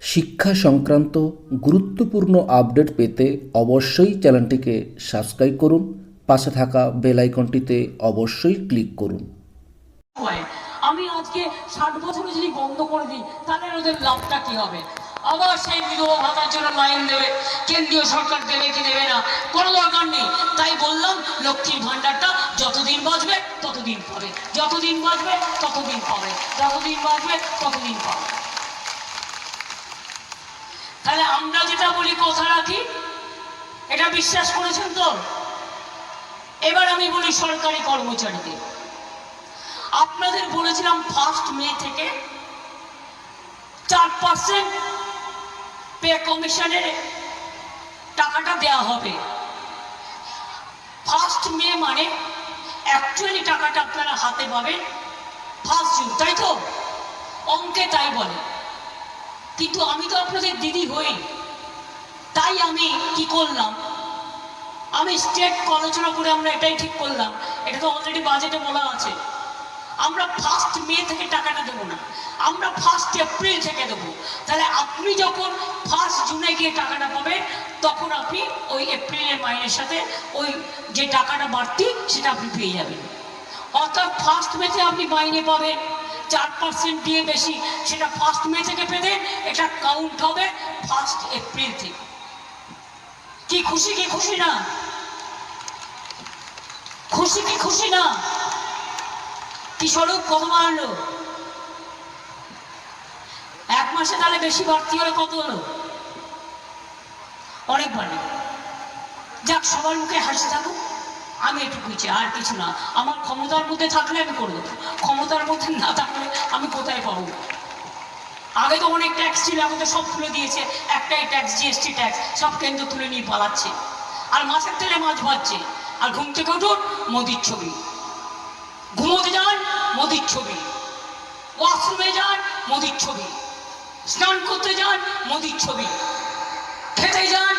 শিক্ষা সংক্রান্ত গুরুত্বপূর্ণ আপডেট পেতে অবশ্যই চ্যানেলটিকে সাবস্ক্রাইব করুন, পাশে থাকা বেল আইকনটিতে অবশ্যই ক্লিক করুন। আমি আজকে ষাট বছরে যদি বন্ধ করে দিই, তাহলে ওদের লাভটা কি হবে? আবার সেই বিধবা ভাতার জন্য লাইন দেবে, কেন্দ্রীয় সরকার দেবে কি দেবে না? কোনো দরকার নেই। তাই বললাম, লক্ষ্মীর ভাণ্ডারটা যতদিন বাঁচবে, ততদিন পাবে। যতদিন বাঁচবে, ততদিন পাবে। যতদিন বাঁচবে, ততদিন পাবে। আমরা যেটা বলি কথা রাখি, এটা বিশ্বাস করেছেন তো? এবার আমি বলি সরকারি কর্মচারীদের। আপনাদের বলেছিলাম ফার্স্ট মে থেকে চার পার্সেন্ট পে কমিশনের টাকাটা দেওয়া হবে। ফার্স্ট মে মানে অ্যাকচুয়ালি টাকাটা আপনারা হাতে পাবেন ফার্স্ট জুন তাই তো? অঙ্কে তাই বলে। কিন্তু আমি তো আপনাদের দিদি হই তাই আমি কি করলাম? আমি স্টেট আলোচনা করে আমরা এটাই ঠিক করলাম। এটা তো অলরেডি বাজেটে বলা আছে। আমরা ফার্স্ট মে থেকে টাকাটা দেবো না। আমরা ফার্স্ট এপ্রিল থেকে দেবো। তাহলে আপনি যখন ফার্স্ট জুনে গিয়ে টাকাটা পাবেন, তখন আপনি ওই এপ্রিলের মাইনের সাথে ওই যে টাকাটা বাড়তি, সেটা আপনি পেয়ে যাবেন। অর্থাৎ ফার্স্ট মেতে আপনি মাইনে পাবেন। চার পার্সেন্ট দিয়ে বেশি, সেটা ফার্স্ট মে থেকে পেতেন এটা কাউন্ট হবে ফার্স্ট এপ্রিল থেকে। কি খুশি কি খুশি না? খুশি কি খুশি না? কি স্বরূপ কত বাড়লো এক মাসে তাহলে বেশি বাড়তি হলে কত হলো? অনেক বাড়ে যাক, সবার মুখে হাসি থাকুক। আমি এটুকুই চাই আর কিছু না। আমার ক্ষমতার মধ্যে থাকলে আমি করে দেবো ক্ষমতার মধ্যে না থাকলে আমি কোথায় পাবো? আগে তো অনেক ট্যাক্স ছিল, এখন তো সব তুলে দিয়েছে। একটাই ট্যাক্স জিএসটি ট্যাক্স সব কেন্দ্র তুলে নিয়ে পালাচ্ছে। আর মাছের তেলে মাছ ভাজছে। আর ঘুম থেকে উঠুন, মোদির ছবি। ঘুমোতে যান, মোদির ছবি। ওয়াশরুমে যান, মোদির ছবি। স্নান করতে যান, মোদির ছবি। খেতে যান